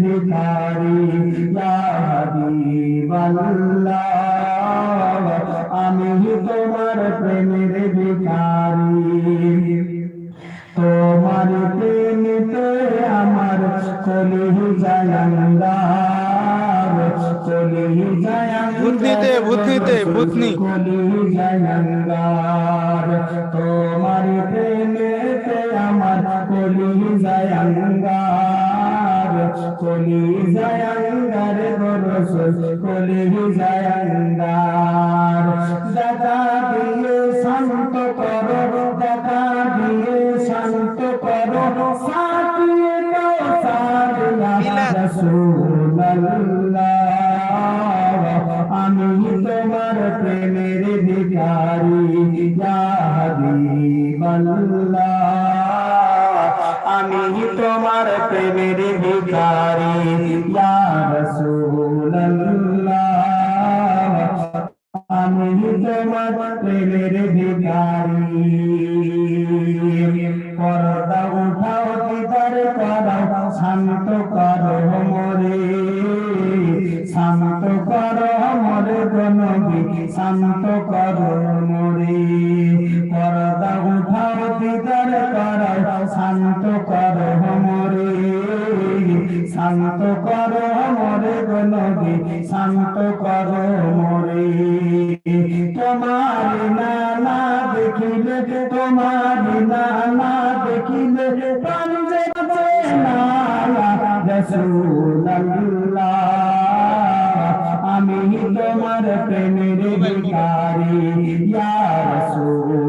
ভিখারি আমি তোমার প্রেমের ভিখারি তোমার প্রেমিতে আমার চলি জায়াঙ্গার চলি জায়াঙ্গার ভূতনিতে, ভূতনি। চলি জায়াঙ্গার তোমার প্রেমিতে আমার চলি জায়াঙ্গার চলি জায়াঙ্গার গরস চলি জায়াঙ্গার। দাদা দিয়ে শান্ত করো, দাদা দিয়ে শান্ত করো। সাথিয়ে দাও সারিয়া রাসূলুল্লাহ আমি তোমার প্রেমের ভিখারি ইয়া হাবিবাল্লাহ আমি তোমার প্রেমের ভিখারি। আমি তোমার প্রেমের ভিখারি। পর্দা উঠাও, দিদার করাও, শান্ত করো মরে। শান্ত করো মরে গনবি শান্ত করো মরে। শান্ত করো মরে, শান্ত করো মরে গনবি শান্ত করো মরে। তোমার নানা দেখিলে, তোমার নানা দেখিলে আমি তোমার প্রেমের ভিখারি, ইয়া রাসূলুল্লাহ।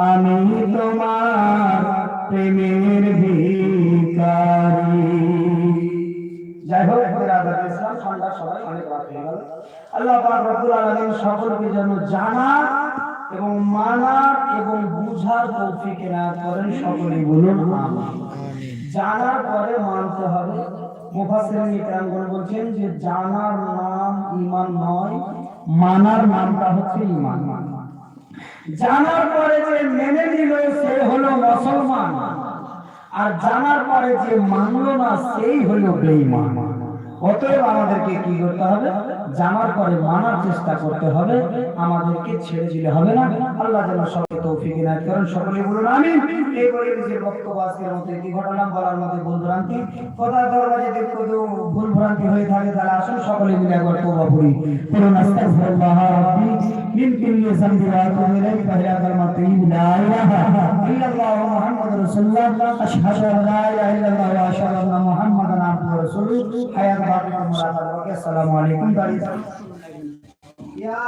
আমি তোমার প্রেমের বলুন জানার পরে মানতে হবে। মুফাসসিরিন বলছেন যে জানার নাম ঈমান নয় মানার নামটা হচ্ছে ঈমান। জানার পরে যে মেনে নিল সে হলো মুসলমান, আর জানার পরে যে মানলো না সেই হলো বেঈমান। অতএব আমাদেরকে কি করতে হবে? জানার পরে মানার চেষ্টা করতে হবে। আমাদেরকে ছেড়ে দিলে হবে না। আল্লাহ যেন সবাই তৌফিক ইনায়ত করেন। সকলে বলুন আমি এই বলে নিজের বক্তব্য আজকের মধ্যে কি ঘটালাম। বলার মধ্যে ভুল ভ্রান্তি কথা দরবার যদি ভ্রান্তি হয়ে থাকে তাহলে আসুন, সকলে মিলে একবার তওবা করি। পুরো আস্তাগফিরুল্লাহ রাব্বি, মিন কুল্লি যামবি ওয়া আতুবু ইলাইহি, ফাহিয়া কালমাতু, লা ইলাহা ইল্লাল্লাহ মুহাম্মাদুর রাসূলুল্লাহ। আশহাদু আন ইলাহা ইল্লাল্লাহ ওয়া আশহাদু আন্না মুহাম্মাদান আবদুহু ওয়া রাসূলুহু। হায়াত বাকি মুরাকাত আসসালামু আলাইকুম ইয়া